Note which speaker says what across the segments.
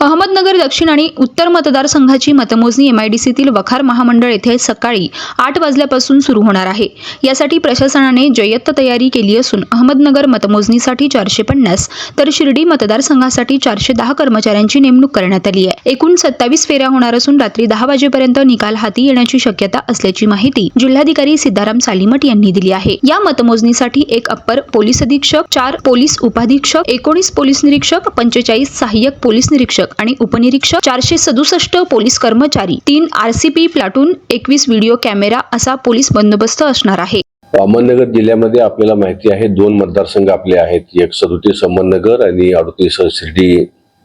Speaker 1: Ahmednagar दक्षिण आणि उत्तर मतदारसंघाची मतमोजणी एमआयडीसीतील वखार महामंडळ येथे सकाळी आठ वाजल्यापासून सुरू होणार आहे. यासाठी प्रशासनाने जय्यत तयारी केली असून अहमदनगर मतमोजणीसाठी चारशे पन्नास तर शिर्डी मतदारसंघासाठी चारशे दहा कर्मचाऱ्यांची नेमणूक करण्यात आली आहे. एकूण सत्तावीस फेऱ्या होणार असून रात्री दहा वाजेपर्यंत निकाल हाती येण्याची शक्यता असल्याची माहिती जिल्हाधिकारी सिद्धाराम सालीमठ यांनी दिली आहे. या मतमोजणीसाठी एक अप्पर पोलीस अधीक्षक चार पोलीस उपाधीक्षक एकोणीस पोलीस निरीक्षक पंचेचाळीस सहाय्यक पोलीस निरीक्षक आणि उपनिरीक्षक चारशे सदुसष्ट पोलीस कर्मचारी तीन आरसीपी प्लाटून एकवीस व्हिडिओ कॅमेरा असा पोलीस बंदोबस्त असणार आहे.
Speaker 2: अहमदनगर जिल्ह्यामध्ये आपल्याला माहिती आहे दोन मतदारसंघ आपले आहेत एक सदोतीस अहमदनगर आणि अडतीस शिर्डी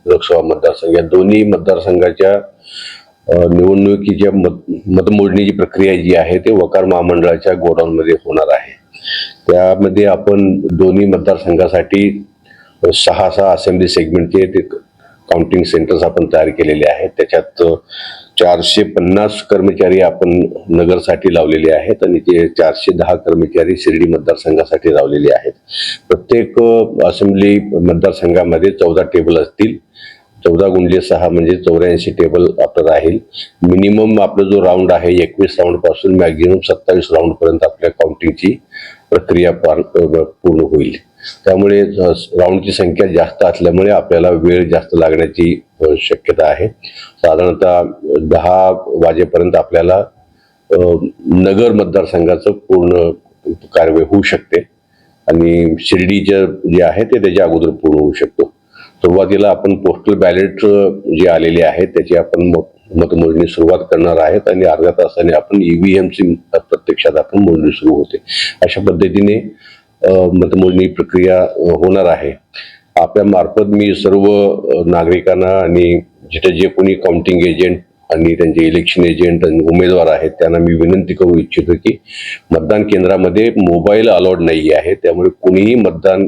Speaker 2: लोकसभा मतदारसंघ. या दोन्ही मतदारसंघाच्या निवडणुकीच्या मत मतमोजणीची प्रक्रिया जी आहे ते वकार महामंडळाच्या गोडाऊनमध्ये होणार आहे. त्यामध्ये आपण दोन्ही मतदारसंघासाठी सहा सहा असेंब्ली सेगमेंटचे ते काउंटिंग सेंटर्स आपण तयार केलेले आहेत. त्याच्यात चारशे पन्नास कर्मचारी आपण नगरसाठी लावलेले आहेत आणि ते चारशे दहा कर्मचारी शिर्डी मतदारसंघासाठी लावलेले आहेत. प्रत्येक असेंब्ली मतदारसंघामध्ये चौदा टेबल असतील. चौदा गुणले सहा म्हणजे चौऱ्याऐंशी टेबल आपलं राहील. मिनिमम आपला जो राऊंड आहे एकवीस राऊंडपासून मॅक्झिमम सत्तावीस राऊंडपर्यंत आपल्या काउंटिंगची प्रक्रिया पार पूर्ण होईल. त्यामुळे राऊंडची संख्या जास्त असल्यामुळे आपल्याला वेळ जास्त लागण्याची शक्यता आहे. साधारणतः दहा वाजेपर्यंत आपल्याला नगर मतदारसंघाचं पूर्ण कारवाई होऊ शकते. आणि शिर्डीचं जे आहे ते त्याच्या अगोदर पूर्ण होऊ शकतो. सुरुवातीला आपण पोस्टल बॅलेट जे आलेले आहेत त्याची आपण म- मतमोजणी सुरुवात करणार आहेत आणि अर्ध्या तासाने आपण ईव्हीएमची प्रत्यक्षात आपण मोजणी सुरू होते. अशा पद्धतीने मतमोजणी प्रक्रिया होणार आहे. आपल्या मार्फत मी सर्व नागरिकांना आणि जिथे जे कोणी काउंटिंग एजंट आणि त्यांचे इलेक्शन एजंट आणि उमेदवार आहेत त्यांना मी विनंती करू इच्छितो की मतदान केंद्रामध्ये मोबाईल अलाउड नाही आहे. त्यामुळे कुणीही मतदान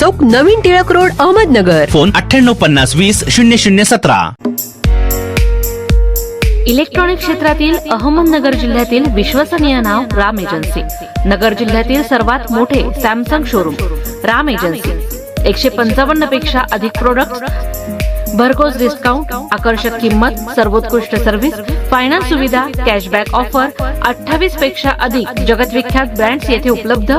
Speaker 3: चौक नवीन टिळक रोड अहमदनगर.
Speaker 4: फोन अठ्ठ्याण्णव पन्नास वीस शून्य शून्य सतरा.
Speaker 5: इलेक्ट्रॉनिक क्षेत्रातील अहमदनगर जिल्ह्यातील विश्वसनीय नाव राम एजन्सी. नगर जिल्ह्यातील सर्वात मोठे सॅमसंग शोरूम राम एजन्सी. एकशे पंचावन्नपेक्षा अधिक प्रोडक्ट भरघोस डिस्काउंट आकर्षक किंमत सर्वोत्कृष्ट सर्व्हिस फायनान्स सुविधा कॅशबॅक ऑफर अठ्ठावीसपेक्षा अधिक जगतविख्यात ब्रँड्स येथे उपलब्ध.